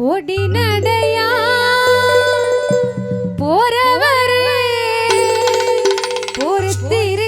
பொடி நடையா? போறவரே பொறுத்திரு